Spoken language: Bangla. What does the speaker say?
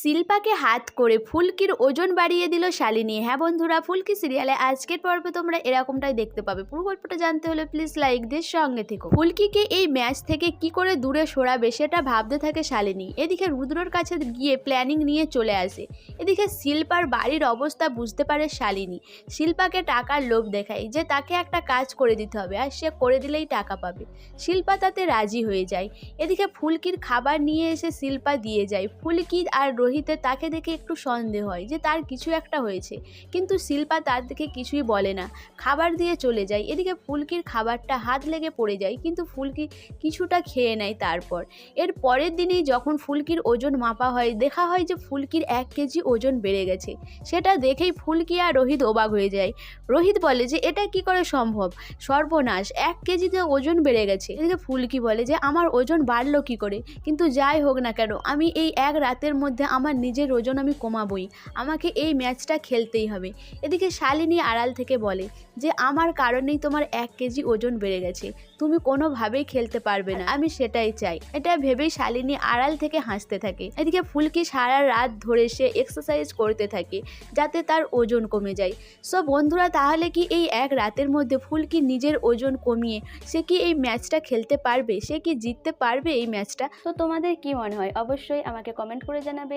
শিল্পাকে হাত করে ফুলকির ওজন বাড়িয়ে দিল শালিনী। হ্যাঁ বন্ধুরা, ফুলকি সিরিয়ালে আজকের পর্বে তোমরা এরকমটাই দেখতে পাবে। পুরো গল্পটা জানতে হলে প্লিজ লাইক দিয়ে সঙ্গে থেকো। ফুলকিকে এই ম্যাচ থেকে কি করে দূরে সরাবে সেটা ভাবতে থাকে শালিনী। এদিকে রুদ্রর কাছে গিয়ে প্ল্যানিং নিয়ে চলে আসে। এদিকে শিল্পার বাড়ির অবস্থা বুঝতে পারে শালিনী। শিল্পাকে টাকার লোভ দেখায় যে তাকে একটা কাজ করে দিতে হবে আর সে করে দিলেই টাকা পাবে। শিল্পা তাতে রাজি হয়ে যায়। এদিকে ফুলকির খাবার নিয়ে এসে শিল্পা দিয়ে যায়। ফুলকি আর রোহিতের তাকে দেখে একটু সন্দেহ হয় যে তার কিছু একটা হয়েছে। কিন্তু শিল্পা তার দেখে কিছুই বলে না। খাবার দিয়ে চলে যায়। এদিকে ফুলকির খাবারটা হাত লেগে পড়ে যায়, কিন্তু ফুলকি কিছুটা খেয়ে নেয় তারপর। এর পরের দিনেই যখন ফুলকির ওজন মাপা হয়, দেখা হয় যে ফুলকির এক কেজি ওজন বেড়ে গেছে। সেটা দেখেই ফুলকি আর রোহিত অবাক হয়ে যায়। রোহিত বলে যে, এটা কি করে সম্ভব? সর্বনাশ, এক কেজিতে ওজন বেড়ে গেছে। এদিকে ফুলকি বলে যে, আমার ওজন বাড়লো কি করে? কিন্তু যাই হোক না কেন, আমি এই এক রাতের মধ্যে আমার নিজের ওজন আমি কমাবই। আমাকে এই ম্যাচটা খেলতেই হবে। এদিকে শালিনী আড়াল থেকে বলে যে, আমার কারণেই তোমার এক কেজি ওজন বেড়ে গেছে। তুমি কোনোভাবেই খেলতে পারবে না। আমি সেটাই চাই। এটা ভেবেই শালিনী আড়াল থেকে হাসতে থাকে। এদিকে ফুলকি সারা রাত ধরে সে এক্সারসাইজ করতে থাকে যাতে তার ওজন কমে যায়। সো বন্ধুরা, তাহলে কি এই এক রাতের মধ্যে ফুলকি নিজের ওজন কমিয়ে সে কি এই ম্যাচটা খেলতে পারবে? সে কি জিততে পারবে এই ম্যাচটা? তো তোমাদের কি মনে হয়? অবশ্যই আমাকে কমেন্ট করে জানাবে।